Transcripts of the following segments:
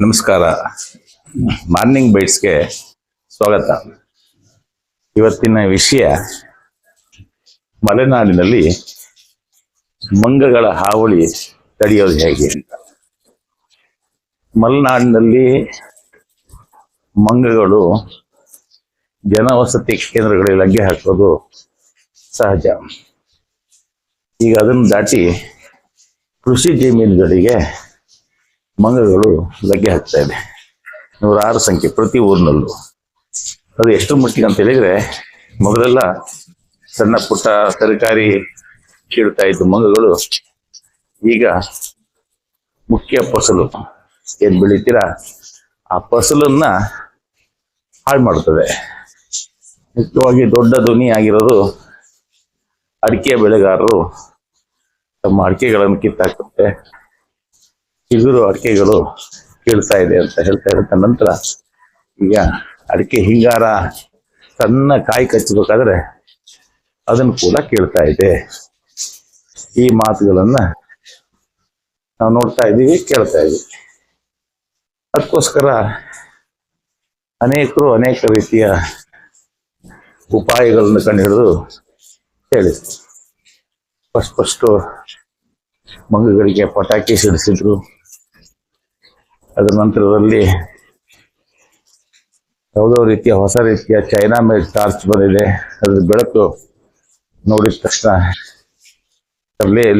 ನಮಸ್ಕಾರ. ಮಾರ್ನಿಂಗ್ ಬೈಟ್ಸ್ಗೆ ಸ್ವಾಗತ. ಇವತ್ತಿನ ವಿಷಯ ಮಲೆನಾಡಿನಲ್ಲಿ ಮಂಗಗಳ ಹಾವಳಿ ತಡೆಯೋದು ಹೇಗೆ ಅಂತ. ಮಲೆನಾಡಿನಲ್ಲಿ ಮಂಗಗಳು ಜನವಸತಿ ಕೇಂದ್ರಗಳಿಗೆ ಲಗ್ಗೆ ಹಾಕೋದು ಸಹಜ. ಈಗ ಅದನ್ನು ದಾಟಿ ಕೃಷಿ ಜಮೀನುಗಳಿಗೆ ಮಂಗಗಳು ಲಗ್ಗೆ ಹಾಕ್ತಾ ಇದೆ. ನೂರಾರು ಸಂಖ್ಯೆ ಪ್ರತಿ ಊರಿನಲ್ಲೂ. ಅದು ಎಷ್ಟು ಮಟ್ಟಿಗೆ ಅಂತ ಹೇಳಿದ್ರೆ, ಮೊದಲೆಲ್ಲ ಸಣ್ಣ ಪುಟ್ಟ ತರಕಾರಿ ಕೀಳ್ತಾ ಇದ್ದು ಮಂಗಗಳು ಈಗ ಮುಖ್ಯ ಫಸಲು. ಏನ್ ಬೆಳಿತೀರಾ? ಆ ಫಸಲನ್ನ ಹಾಳು ಮಾಡ್ತದೆ. ಮುಖ್ಯವಾಗಿ ದೊಡ್ಡ ಧ್ವನಿ ಆಗಿರೋದು ಅಡಿಕೆ ಬೆಳೆಗಾರರು ತಮ್ಮ ಅಡಿಕೆಗಳನ್ನು ಕಿತ್ತಾಕುತ್ತೆ ಚಿಗುರು ಅಡಿಕೆಗಳು ಕೇಳ್ತಾ ಇದೆ ಅಂತ ಹೇಳ್ತಾ ಇರುತ್ತೆ ನಂತರ ಈಗ ಅಡಿಕೆ ಹಿಂಗಾರ ಸಣ್ಣ ಕಾಯಿ ಕಚ್ಚಬೇಕಾದ್ರೆ ಅದನ್ನು ಕೂಡ ಕೇಳ್ತಾ ಇದೆ. ಈ ಮಾತುಗಳನ್ನ ನಾವು ನೋಡ್ತಾ ಇದ್ದೀವಿ, ಕೇಳ್ತಾ ಇದ್ದೀವಿ. ಅದಕ್ಕೋಸ್ಕರ ಅನೇಕರು ಅನೇಕ ರೀತಿಯ ಉಪಾಯಗಳನ್ನು ಕಂಡುಹಿಡಿದು ಹೇಳಿದ್ರು ಫಸ್ಟ್ ಫಸ್ಟು ಮಂಗಗಳಿಗೆ ಪಟಾಕಿ ಸಿಡಿಸಿದ್ರು. ಅದರ ನಂತರದಲ್ಲಿ ಯಾವುದೋ ರೀತಿಯ ಹೊಸ ರೀತಿಯ ಚೈನಾ ಮೇಲೆ ಟಾರ್ಚ್ ಬಂದಿದೆ. ಅದ್ರ ಬೆಳಕು ನೋಡಿದ ತಕ್ಷಣ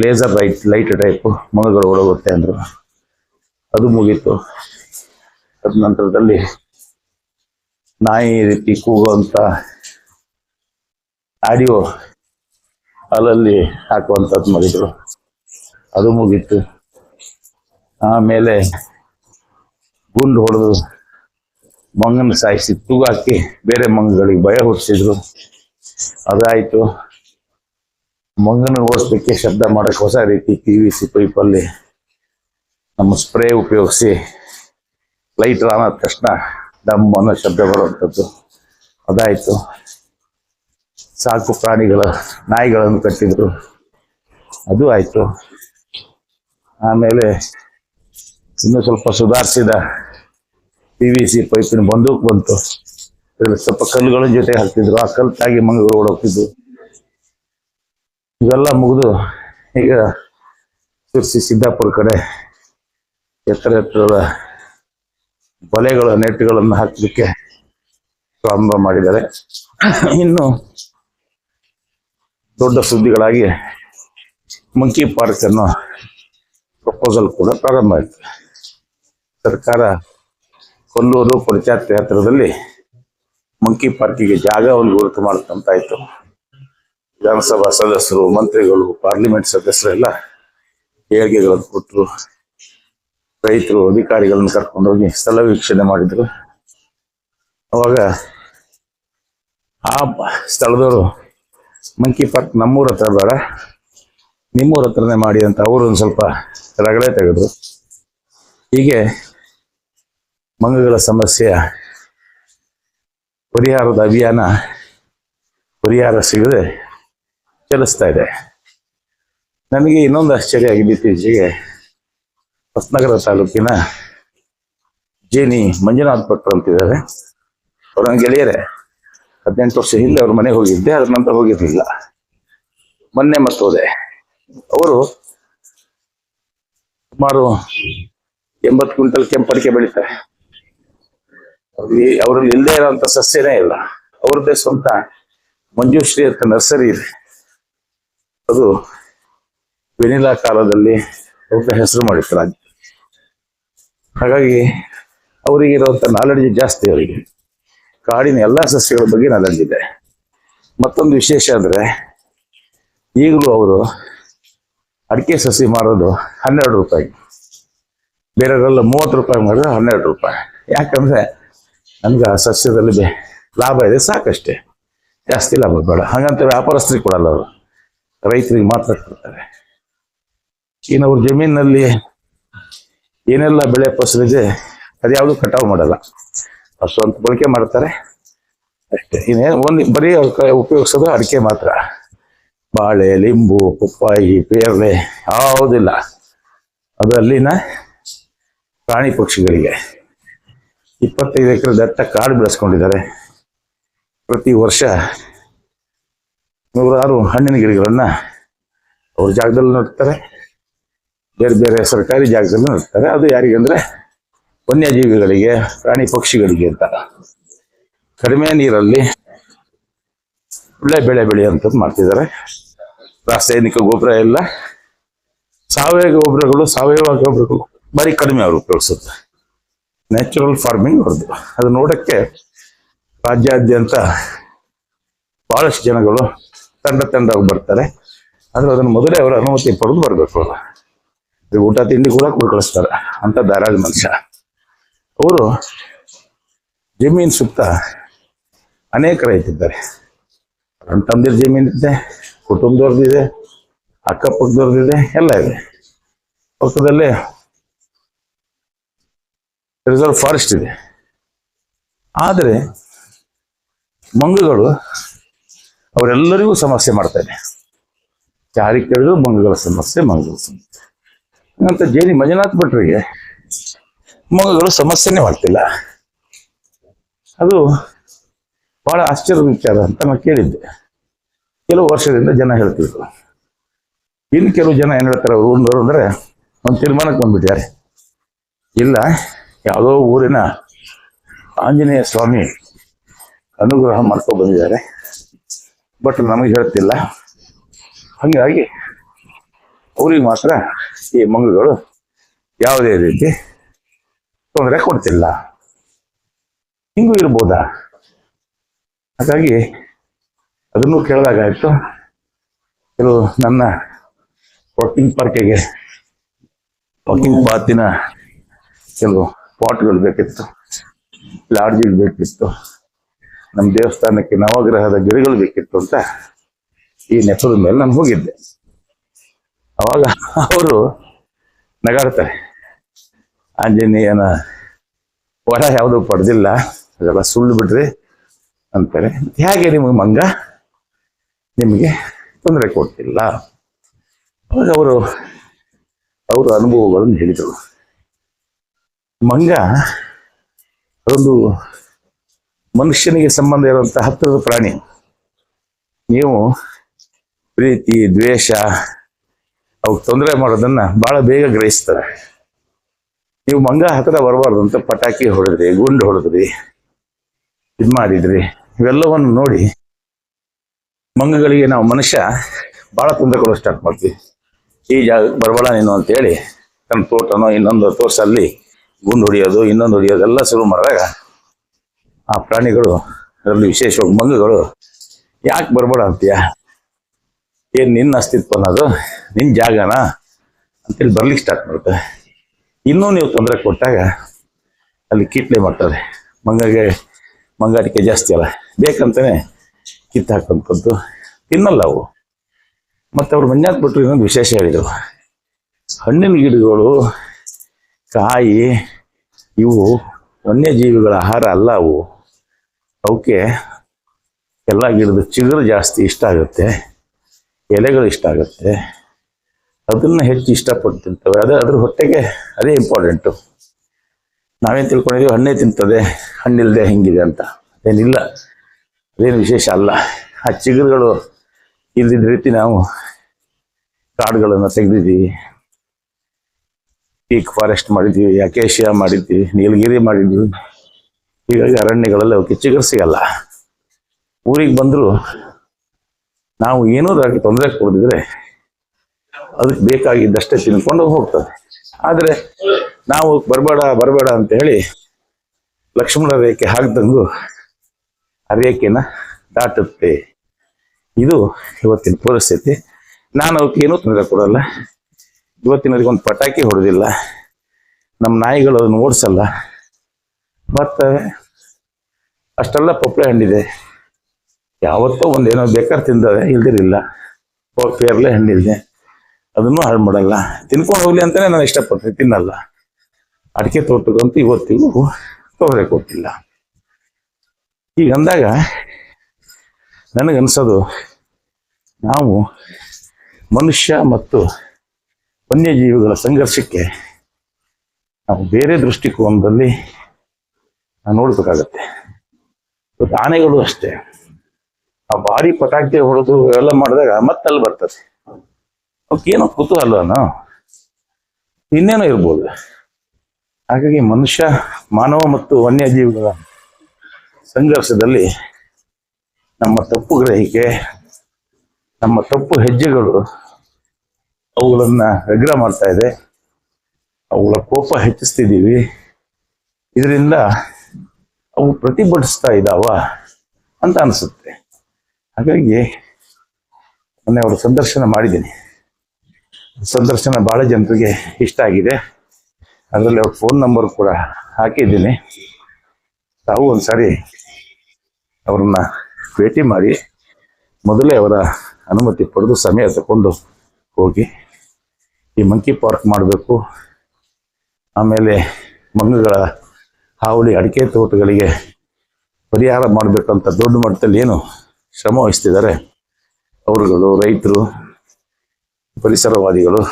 ಲೇಸರ್ ಲೈಟ್ ಲೈಟ್ ಟೈಪು ಮಂಗಗಳು ಒಳಗುತ್ತೆ ಅಂದ್ರು. ಅದು ಮುಗೀತು. ಅದ ನಂತರದಲ್ಲಿ ನಾಯಿ ರೀತಿ ಕೂಗುವಂಥ ಆಡಿಯೋ ಅಲ್ಲಲ್ಲಿ ಹಾಕುವಂಥದ್ದು ಮಾಡಿದರು. ಅದು ಮುಗೀತು. ಆಮೇಲೆ ಗುಂಡು ಹೊಡೆದು ಮಂಗನ ಸಾಯಿಸಿ ತೂಗಾಕಿ ಬೇರೆ ಮಂಗಗಳಿಗೆ ಭಯ ಹುಟ್ಟಿಸಿದ್ರು. ಅದಾಯ್ತು. ಮಂಗನ ಓಡಿಸ್ಲಿಕ್ಕೆ ಶಬ್ದ ಮಾಡಕ್ಕೆ ಹೊಸ ರೀತಿ ಪಿ ವಿ ಸಿ ಪೈಪಲ್ಲಿ ನಮ್ಮ ಸ್ಪ್ರೇ ಉಪಯೋಗಿಸಿ ಲೈಟ್ ಆನ್ ತಕ್ಷಣ ಡಮ್ ಅನ್ನೋ ಶಬ್ದ ಬರುವಂಥದ್ದು. ಅದಾಯ್ತು. ಸಾಕು ಪ್ರಾಣಿಗಳ ನಾಯಿಗಳನ್ನು ಕಟ್ಟಿದ್ರು. ಅದು ಆಯ್ತು. ಆಮೇಲೆ ಇನ್ನೂ ಸ್ವಲ್ಪ ಸುಧಾರಿಸಿದ ಪಿ ವಿ ಸಿ ಪೈಪಿನ ಬಂದೂಕ್ ಬಂತು. ಸ್ವಲ್ಪ ಕಲ್ಲುಗಳ ಜೊತೆ ಹಾಕ್ತಿದ್ರು. ಆ ಕಲ್ಲು ತಾಗಿ ಮಂಗಗಳು ಓಡೋಗ್ತಿದ್ವು. ಇವೆಲ್ಲ ಮುಗಿದು ಈಗ ಶಿರ್ಸಿ ಸಿದ್ದಾಪುರ ಕಡೆ ಎತ್ತರ ಎತ್ತರದ ಬಲೆಗಳ ನೆಟ್ಗಳನ್ನು ಹಾಕಲಿಕ್ಕೆ ಪ್ರಾರಂಭ ಮಾಡಿದ್ದಾರೆ. ಇನ್ನು ದೊಡ್ಡ ಸುದ್ದಿಗಳಾಗಿ ಮಂಕಿ ಪಾರ್ಕ್ ಅನ್ನೋ ಪ್ರಪೋಸಲ್ ಕೂಡ ಪ್ರಾರಂಭ ಆಯಿತು. ಸರ್ಕಾರ ಕೊಲ್ಲೂರು ಪಂಚಾಯತ್ ಹತ್ತಿರದಲ್ಲಿ ಮಂಕಿ ಪಾರ್ಕಿಗೆ ಜಾಗವನ್ನು ಗುರುತು ಆಯ್ತು. ವಿಧಾನಸಭಾ ಸದಸ್ಯರು, ಮಂತ್ರಿಗಳು, ಪಾರ್ಲಿಮೆಂಟ್ ಸದಸ್ಯರೆಲ್ಲ ಹೇಳಿಕೆಗಳನ್ನು ಕೊಟ್ಟರು. ರೈತರು, ಅಧಿಕಾರಿಗಳನ್ನು ಕರ್ಕೊಂಡೋಗಿ ಸ್ಥಳ ವೀಕ್ಷಣೆ ಮಾಡಿದ್ರು. ಅವಾಗ ಆ ಸ್ಥಳದವರು, ಮಂಕಿ ಪಾರ್ಕ್ ನಮ್ಮೂರ ಹತ್ರ ಬೇಡ. ನಿಮ್ಮೂರ ಹತ್ರನೇ ಮಾಡಿ ಅಂತ ಅವರು ಒಂದು ಸ್ವಲ್ಪ ರಗಳೆ ತೆಗೆದ್ರು. ಹೀಗೆ ಮಂಗಗಳ ಸಮಸ್ಯೆಯ ಪರಿಹಾರದ ಅಭಿಯಾನ, ಪರಿಹಾರ ಸಿಗದೆ ಚಲಿಸ್ತಾ ಇದೆ. ನನಗೆ ಇನ್ನೊಂದು ಆಶ್ಚರ್ಯ ಆಗಿದೆ ಇತ್ತೀಚೆಗೆ ಹೊಸನಗರ ತಾಲೂಕಿನ ಜೇನಿ ಮಂಜುನಾಥ್ ಭಟ್ರು ಅಂತಿದ್ದಾರೆ. ಅವ್ರ ಗೆಳೆಯರೇ, ಹದಿನೆಂಟು ವರ್ಷ ಹಿಂದೆ ಅವ್ರ ಮನೆಗೆ ಹೋಗಿದ್ದೆ ಅದ್ರ ನಂತರ ಹೋಗಿರ್ಲಿಲ್ಲ. ಮೊನ್ನೆ ಮತ್ತೆ ಹೋದೆ. ಅವರು ಸುಮಾರು ಎಂಬತ್ತು ಕ್ವಿಂಟಲ್ ಕೆಂಪಡಿಕೆ ಬೆಳೀತಾರೆ. ಅವರಲ್ಲಿ ಇಲ್ಲದೆ ಇರೋಂಥ ಸಸ್ಯನೇ ಇಲ್ಲ. ಅವ್ರದ್ದೇ ಸ್ವಂತ ಮಂಜುಶ್ರೀ ಅಂತ ನರ್ಸರಿ ಇದೆ. ಅದು ವೆನಿಲಾ ಕಾಲದಲ್ಲಿ ಅವ್ರನ್ನ ಹೆಸರು ಮಾಡಿತ್ತು ರಾಜ್ಯ. ಹಾಗಾಗಿ ಅವರಿಗೆ ಇರುವಂತ ನಾಲೆಡ್ಜ್ ಜಾಸ್ತಿ ಅವರಿಗೆ. ಕಾಡಿನ ಎಲ್ಲಾ ಸಸ್ಯಗಳ ಬಗ್ಗೆ ನಾಲೆಡ್ಜ್ ಇದೆ. ಮತ್ತೊಂದು ವಿಶೇಷ ಅಂದ್ರೆ ಈಗಲೂ ಅವರು ಅಡಿಕೆ ಸಸಿ ಮಾರೋದು ಹನ್ನೆರಡು ರೂಪಾಯಿ. ಬೇರೆಯವರೆಲ್ಲ ಮೂವತ್ತು ರೂಪಾಯಿ ಮಾಡಿದ್ರೆ ಹನ್ನೆರಡು ರೂಪಾಯಿ. ಯಾಕಂದ್ರೆ ನಮ್ಗೆ ಆ ಸಸ್ಯದಲ್ಲಿ ಲಾಭ ಇದೆ, ಸಾಕಷ್ಟೇ. ಜಾಸ್ತಿ ಲಾಭ ಬೇಡ. ಹಾಗಂತ ವ್ಯಾಪಾರಸ್ಥರಿಗೆ ಕೊಡಲ್ಲ ಅವರು. ರೈತರಿಗೆ ಮಾತ್ರ ಕೊಡ್ತಾರೆ. ಇನ್ನು ಅವ್ರ ಜಮೀನಿನಲ್ಲಿ ಏನೆಲ್ಲ ಬೆಳೆ ಫಸಲಿದೆ, ಅದ್ಯಾವುದು ಕಟಾವು ಮಾಡಲ್ಲ. ಅವ್ರು ಸ್ವಂತ ಬಳಕೆ ಮಾಡ್ತಾರೆ. ಅಷ್ಟೇ. ಇನ್ನೇನು ಒಂದು ಬರೀ ಅವ್ರ ಉಪಯೋಗಿಸೋದು ಅಡಿಕೆ ಮಾತ್ರ. ಬಾಳೆ, ಲಿಂಬು, ಪಪ್ಪಾಯಿ ಪೇರಳೆ ಯಾವುದಿಲ್ಲ. ಅದು ಅಲ್ಲಿನ ಪ್ರಾಣಿ ಪಕ್ಷಿಗಳಿಗೆ. ಇಪ್ಪತ್ತೈದು ಎಕರೆ ದಟ್ಟ ಕಾಡು ಬೆಳೆಸ್ಕೊಂಡಿದ್ದಾರೆ. ಪ್ರತಿ ವರ್ಷ ನೂರಾರು ಹಣ್ಣಿನ ಗಿಡಗಳನ್ನು ಅವ್ರ ಜಾಗದಲ್ಲಿ ನೆಡ್ತಾರೆ. ಬೇರೆ ಬೇರೆ ಸರ್ಕಾರಿ ಜಾಗದಲ್ಲಿ ನೆಡ್ತಾರೆ. ಅದು ಯಾರಿಗಂದ್ರೆ ವನ್ಯಜೀವಿಗಳಿಗೆ, ಪ್ರಾಣಿ ಪಕ್ಷಿಗಳಿಗೆ ಅಂತ. ಕಡಿಮೆ ನೀರಲ್ಲಿ ಒಳ್ಳೆ ಬೆಳೆ ಬೆಳೆಯುವಂಥದ್ದು ಮಾಡ್ತಿದ್ದಾರೆ. ರಾಸಾಯನಿಕ ಗೊಬ್ಬರ ಎಲ್ಲ ಸಾವಯವ ಗೊಬ್ಬರಗಳು ಸಾವಯವ ಗೊಬ್ಬರಗಳು ಭಾರಿ ಕಡಿಮೆ ಅವರು ಉಪಯೋಗಿಸುತ್ತೆ. ನ್ಯಾಚುರಲ್ ಫಾರ್ಮಿಂಗ್ ಅವ್ರದ್ದು. ಅದು ನೋಡೋಕ್ಕೆ ರಾಜ್ಯಾದ್ಯಂತ ಭಾಳಷ್ಟು ಜನಗಳು ತಂಡ ತಂಡವಾಗಿ ಬರ್ತಾರೆ. ಆದರೆ ಅದನ್ನು ಮೊದಲೇ ಅವರ ಅನುಮತಿ ಪಡೆದು ಬರಬೇಕು ಅವರು ಇದು ಊಟ, ತಿಂಡಿ ಕೂಡ ಕೊಟ್ಟು ಕಳಿಸ್ತಾರೆ ಅಂತ ಧಾರಾಳ ಮನುಷ್ಯ. ಅವರು ಜಮೀನು ಸುತ್ತ ಅನೇಕ ರೈತಿದ್ದಾರೆ. ನನ್ನ ತಂದಿರ ಜಮೀನಿದೆ ಕುಟುಂಬದವ್ರದ್ದಿದೆ ಅಕ್ಕಪಕ್ಕದವ್ರದ್ದಿದೆ ಎಲ್ಲ ಇದೆ. ಪಕ್ಕದಲ್ಲೇ ರಿಸರ್ವ್ ಫಾರೆಸ್ಟ್ ಇದೆ. ಆದರೆ ಮಂಗಗಳು ಅವರೆಲ್ಲರಿಗೂ ಸಮಸ್ಯೆ ಮಾಡ್ತಾ ಇದೆ. ಯಾರಿಗೆ ಕೇಳಿದ್ರು ಮಂಗಗಳ ಸಮಸ್ಯೆ ಮಂಗಗಳ ಸಮಸ್ಯೆ. ಅಂತ ಜೇನಿ ಮಂಜುನಾಥ್ ಭಟ್ರಿಗೆ ಮಂಗಗಳು ಸಮಸ್ಯೆನೇ ಮಾಡ್ತಿಲ್ಲ. ಅದು ಬಹಳ ಆಶ್ಚರ್ಯದ ವಿಚಾರ ಅಂತ ನಾನು ಕೇಳಿದ್ದೆ. ಕೆಲವು ವರ್ಷದಿಂದ ಜನ ಹೇಳ್ತಿದ್ರು. ಇನ್ನು ಕೆಲವು ಜನ ಏನು ಹೇಳ್ತಾರೆ, ಅವರು ಅಂದ್ರೆ ಒಂದು ತೀರ್ಮಾನಕ್ಕೆ ಬಂದ್ಬಿಟ್ಟಿದ್ದಾರೆ. ಇಲ್ಲ ಯಾವುದೋ ಊರಿನ ಆಂಜನೇಯ ಸ್ವಾಮಿ ಅನುಗ್ರಹ ಮಾಡ್ಕೊ ಬಂದಿದ್ದಾರೆ. ಬಟ್ ನಮಗೆ ಹೇಳ್ತಿಲ್ಲ. ಹಾಗಾಗಿ ಅವ್ರಿಗೆ ಮಾತ್ರ ಈ ಮಂಗಗಳು ಯಾವುದೇ ರೀತಿ ತೊಂದರೆ ಕೊಡ್ತಿಲ್ಲ. ಹಿಂಗೂ ಇರ್ಬೋದಾ? ಹಾಗಾಗಿ ಅದನ್ನು ಕೇಳಿದಾಗಾಯ್ತು ಕೆಲವು ನನ್ನ ವಾಕಿಂಗ್ ಪಾರ್ಕಿಗೆ ವಾಕಿಂಗ್ ಪಾತಿನ ಕೆಲವು ಪಾಟ್ಗಳು ಬೇಕಿತ್ತು. ಲಾಡ್ಜ್ಗಳು ಬೇಕಿತ್ತು. ನಮ್ಮ ದೇವಸ್ಥಾನಕ್ಕೆ ನವಗ್ರಹದ ಗಿಡಗಳು ಬೇಕಿತ್ತು ಅಂತ ಈ ನೆಪದ ಮೇಲೆ ನಾನು ಹೋಗಿದ್ದೆ. ಅವಾಗ ಅವರು ನಗಾಡ್ತಾರೆ. ಆಂಜನೇಯನ ವರ ಯಾವುದು ಪಡೆದಿಲ್ಲ, ಅದೆಲ್ಲ ಸುಳ್ಳು ಬಿಡ್ರಿ ಅಂತಾರೆ. ಹೇಗೆ ನಿಮಗೆ ಮಂಗ? ನಿಮಗೆ ತೊಂದರೆ ಕೊಡ್ತಿಲ್ಲ ಅವಾಗ ಅವರು, ಅವರ ಅನುಭವಗಳನ್ನು ಹೇಳಿದರು. ಮಂಗ, ಅದೊಂದು ಮನುಷ್ಯನಿಗೆ ಸಂಬಂಧ ಇರುವಂತಹ ಹತ್ತಿರದ ಪ್ರಾಣಿ. ನೀವು ಪ್ರೀತಿ, ದ್ವೇಷ ಅವಕ್ಕೆ ತೊಂದರೆ ಮಾಡೋದನ್ನ ಬಹಳ ಬೇಗ ಗ್ರಹಿಸ್ತಾರೆ. ನೀವು ಮಂಗ ಹತ್ರ ಬರಬಾರ್ದು ಅಂತ ಪಟಾಕಿ ಹೊಡೆದ್ರಿ, ಗುಂಡು ಹೊಡೆದ್ರಿ, ಇದು ಮಾಡಿದ್ರಿ, ಇವೆಲ್ಲವನ್ನು ನೋಡಿ ಮಂಗಗಳಿಗೆ ನಾವು ಮನುಷ್ಯ ಬಹಳ ತೊಂದರೆ ಕೊಡೋ ಸ್ಟಾರ್ಟ್ ಮಾಡ್ತೀವಿ. ಈ ಜಾಗ ಬರಬೇಡ ನೀನು ಅಂತೇಳಿ ತನ್ನ ತೋಟನೋ ಇನ್ನೊಂದು ತೋರ್ಸಲ್ಲಿ ಗುಂಡು ಹೊಡಿಯೋದು ಇನ್ನೊಂದು ಹೊಡಿಯೋದು ಎಲ್ಲ ಶುರು ಮಾಡಿದಾಗ ಆ ಪ್ರಾಣಿಗಳು, ಅದರಲ್ಲಿ ವಿಶೇಷವಾಗಿ ಮಂಗಗಳು, ಯಾಕೆ ಬರಬೇಡ ಅಂತೀಯ? ಏನು ನಿನ್ನ ಅಸ್ತಿತ್ವ ಅನ್ನೋದು ನಿನ್ನ ಜಾಗನ ಅಂತೇಳಿ ಬರ್ಲಿಕ್ಕೆ ಸ್ಟಾರ್ಟ್ ಮಾಡುತ್ತೆ. ಇನ್ನೂ ನೀವು ತೊಂದರೆ ಕೊಟ್ಟಾಗ ಅಲ್ಲಿ ಕೀಟ್ಲೆ ಮಾಡ್ತಾರೆ. ಮಂಗಗೆ, ಮಂಗಾಟಿಕೆ ಜಾಸ್ತಿ ಅಲ್ಲ. ಬೇಕಂತಾನೆ ಕಿತ್ತು ಹಾಕೊಂಡ್ಕೊಂಡು ತಿನ್ನಲ್ಲ ಅವು. ಮತ್ತೆ ಅವ್ರು ಮಂಜಾಕ್ ಬಿಟ್ಟರು ಇನ್ನೊಂದು ವಿಶೇಷ ಹೇಳಿದರು. ಹಣ್ಣಿನ ಗಿಡಗಳು ಕಾಯಿ, ಇವು ವನ್ಯಜೀವಿಗಳ ಆಹಾರ ಅಲ್ಲ ಅವು. ಅವಕ್ಕೆ ಎಲ್ಲ ಗಿಡದ ಚಿಗುರು ಜಾಸ್ತಿ ಇಷ್ಟ ಆಗುತ್ತೆ. ಎಲೆಗಳು ಇಷ್ಟ ಆಗುತ್ತೆ. ಅದನ್ನು ಹೆಚ್ಚು ಇಷ್ಟಪಟ್ಟು ತಿಂತವೆ. ಅದೇ ಅದ್ರ ಹೊಟ್ಟೆಗೆ ಅದೇ ಇಂಪಾರ್ಟೆಂಟು ನಾವೇನು ತಿಳ್ಕೊಂಡಿದ್ದೀವಿ ಹಣ್ಣೇ ತಿಂತದೆ. ಹಣ್ಣಿಲ್ಲದೆ ಹಿಂಗಿದೆ ಅಂತ. ಅದೇನಿಲ್ಲ. ಅದೇನು ವಿಶೇಷ ಅಲ್ಲ. ಆ ಚಿಗುರುಗಳು ಇಲ್ದಿದ್ದ ರೀತಿ ನಾವು ಕಾಡುಗಳನ್ನು ತೆಗೆದಿದ್ದೀವಿ. ಪೀಕ್ ಫಾರೆಸ್ಟ್ ಮಾಡಿದ್ವಿ ಅಕೇಶಿಯಾ ಮಾಡಿದ್ವಿ, ನೀಲಗಿರಿ ಮಾಡಿದ್ವಿ. ಹೀಗಾಗಿ ಅರಣ್ಯಗಳಲ್ಲಿ ಅವಕ್ಕೆ ಚಿಗುರು ಸಿಗಲ್ಲ. ಊರಿಗೆ ಬಂದರೂ ನಾವು ಏನೂ ತೊಂದರೆ ಕೊಡದಿದ್ರೆ ಅದಕ್ಕೆ ಬೇಕಾಗಿದ್ದಷ್ಟೇ ತಿನ್ಕೊಂಡು ಹೋಗ್ತದೆ. ಆದರೆ ನಾವು ಬರಬೇಡ ಬರಬೇಡ ಅಂತ ಹೇಳಿ ಲಕ್ಷ್ಮಣ ರೇಖೆ ಹಾಕ್ದಂಗೂ ಆ ರೇಖೆನ ದಾಟುತ್ತೆ. ಇದು ಇವತ್ತಿನ ಪರಿಸ್ಥಿತಿ. ನಾನು ಅವಕ್ಕೆ ಏನೂ ತೊಂದರೆ ಕೊಡಲ್ಲ. ಇವತ್ತಿನವರಿಗೆ ಒಂದು ಪಟಾಕಿ ಹೊಡೆದಿಲ್ಲ. ನಮ್ಮ ನಾಯಿಗಳು ಅದನ್ನು ಓಡಿಸಲ್ಲ. ಬರ್ತವೆ ಅಷ್ಟೆಲ್ಲ ಪಪ್ಪಳೆ ಹಣ್ಣಿದೆ. ಯಾವತ್ತೋ ಒಂದೇನೋ ಬೇಕಾದ್ರೆ ತಿಂದರೆ ಇಲ್ದಿರಲಿಲ್ಲ ಪೇರ್ಲೆ ಹಣ್ಣಿದೆ. ಅದನ್ನು ಹಾಳು ಮಾಡಲ್ಲ. ತಿನ್ಕೊಂಡು ಹೋಗಲಿ ಅಂತಾನೆ ನಾನು ಇಷ್ಟಪಡ್ತೀನಿ, ತಿನ್ನಲ್ಲ. ಅಡಿಕೆ ತೋಟಕ್ಕಂತೂ ಇವತ್ತಿಗೂ ತೊಂದರೆ ಕೊಟ್ಟಿಲ್ಲ. ಈಗ ಅಂದಾಗ ನನಗನ್ಸೋದು, ನಾವು ಮನುಷ್ಯ ಮತ್ತು ವನ್ಯಜೀವಿಗಳ ಸಂಘರ್ಷಕ್ಕೆ ನಾವು ಬೇರೆ ದೃಷ್ಟಿಕೋನದಲ್ಲಿ ನೋಡ್ಬೇಕಾಗತ್ತೆ. ಆನೆಗಳು ಅಷ್ಟೇ. ಆ ಭಾರಿ ಪಟಾಕಿ ಹೊಡೆದು ಎಲ್ಲ ಮಾಡಿದಾಗ ಮತ್ತೆ ಅಲ್ಲಿ ಬರ್ತದೆ ಅವಕ್ಕೇನೋ ಕುತೂಹಲನೋ ಇನ್ನೇನೋ ಇರ್ಬೋದು. ಹಾಗಾಗಿ ಮನುಷ್ಯ ಮಾನವ ಮತ್ತು ವನ್ಯಜೀವಿಗಳ ಸಂಘರ್ಷದಲ್ಲಿ ನಮ್ಮ ತಪ್ಪು ಗ್ರಹಿಕೆ, ನಮ್ಮ ತಪ್ಪು ಹೆಜ್ಜೆಗಳು ಅವುಗಳನ್ನ ವ್ಯಗ್ರ ಮಾಡ್ತಾ ಇದೆ. ಅವುಗಳ ಕೋಪ ಹೆಚ್ಚಿಸ್ತಿದ್ದೀವಿ. ಇದರಿಂದ ಅವು ಪ್ರತಿಭಟಿಸ್ತಾ ಇದ್ದಾವ ಅಂತ ಅನಿಸುತ್ತೆ. ಹಾಗಾಗಿ ಮೊನ್ನೆ ಅವರು ಸಂದರ್ಶನ ಮಾಡಿದ್ದೀನಿ. ಸಂದರ್ಶನ ಭಾಳ ಜನರಿಗೆ ಇಷ್ಟ ಆಗಿದೆ. ಅದರಲ್ಲಿ ಅವ್ರ ಫೋನ್ ನಂಬರ್ ಕೂಡ ಹಾಕಿದ್ದೀನಿ. ತಾವು ಒಂದ್ಸಾರಿ ಅವ್ರನ್ನ ಭೇಟಿ ಮಾಡಿ ಮೊದಲೇ ಅವರ ಅನುಮತಿ ಪಡೆದು ಸಮಯ ತಗೊಂಡು ಹೋಗಿ. ಈ ಮಂಕಿ ಪಾರ್ಕ್ ಮಾಡಬೇಕು. ಆಮೇಲೆ ಮಂಗಗಳ ಹಾವಳಿ, ಅಡಿಕೆ ತೋಟಗಳಿಗೆ ಪರಿಹಾರ ಮಾಡಬೇಕಂತ ದೊಡ್ಡ ಮಟ್ಟದಲ್ಲಿ ಏನು ಶ್ರಮ ವಹಿಸ್ತಿದ್ದಾರೆ. ಅವರುಗಳು, ರೈತರು, ಪರಿಸರವಾದಿಗಳು,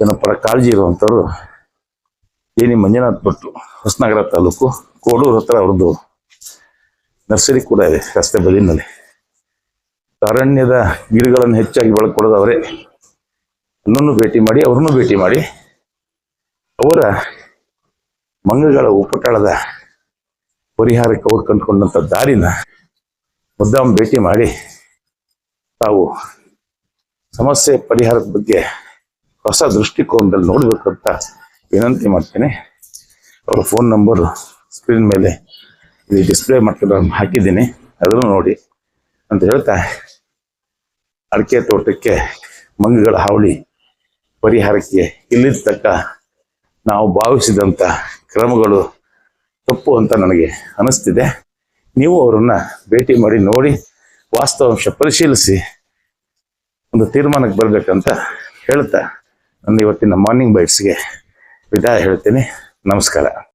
ಜನಪರ ಕಾಳಜಿ ಇರುವಂಥವ್ರು ಏನಿ ಮಂಜುನಾಥ್ ಭಟ್ರು, ಹೊಸನಗರ ತಾಲೂಕು, ಕೋಡೂರು ಹತ್ರ ಅವ್ರದ್ದು ನರ್ಸರಿ ಕೂಡ ಇದೆ ರಸ್ತೆ ಬದಿನಲ್ಲಿ ಅರಣ್ಯದ ಗಿಡಗಳನ್ನು ಹೆಚ್ಚಾಗಿ ಬೆಳ್ಕೊಡೋದು ಅವರೇ. ಅನ್ನನ್ನು ಭೇಟಿ ಮಾಡಿ, ಅವ್ರನ್ನೂ ಭೇಟಿ ಮಾಡಿ. ಅವರ ಮಂಗಗಳ ಉಪಟಳದ ಪರಿಹಾರಕ್ಕೆ ಅವ್ರು ಕಂಡುಕೊಂಡಂಥ ದಾರಿನ ಮುದ್ದಾಮ್ ಭೇಟಿ ಮಾಡಿ ತಾವು ಸಮಸ್ಯೆ ಪರಿಹಾರದ ಬಗ್ಗೆ ಹೊಸ ದೃಷ್ಟಿಕೋನದಲ್ಲಿ ನೋಡ್ಬೇಕಂತ ವಿನಂತಿ ಮಾಡ್ತೇನೆ. ಅವರ ಫೋನ್ ನಂಬರು ಸ್ಕ್ರೀನ್ ಮೇಲೆ ಇಲ್ಲಿ ಡಿಸ್ಪ್ಲೇ ಮಾಡ್ಕೊಂಡು ಹಾಕಿದ್ದೀನಿ. ಅದನ್ನು ನೋಡಿ ಅಂತ ಹೇಳ್ತಾ, ಅಡಿಕೆ ತೋಟಕ್ಕೆ ಮಂಗಗಳ ಹಾವಳಿ ಪರಿಹಾರಕ್ಕೆ ಇಲ್ಲಿದ್ದ ತಕ್ಕ ನಾವು ಭಾವಿಸಿದಂಥ ಕ್ರಮಗಳು ತಪ್ಪು ಅಂತ ನನಗೆ ಅನಿಸ್ತಿದೆ. ನೀವು ಅವರನ್ನು ಭೇಟಿ ಮಾಡಿ ನೋಡಿ, ವಾಸ್ತವಾಂಶ ಪರಿಶೀಲಿಸಿ, ಒಂದು ತೀರ್ಮಾನಕ್ಕೆ ಬರಬೇಕಂತ ಹೇಳ್ತಾ ನನ್ನ ಇವತ್ತಿನ ಮಾರ್ನಿಂಗ್ ಬೈಟ್ಸ್ಗೆ ವಿದಾಯ ಹೇಳ್ತೀನಿ. ನಮಸ್ಕಾರ.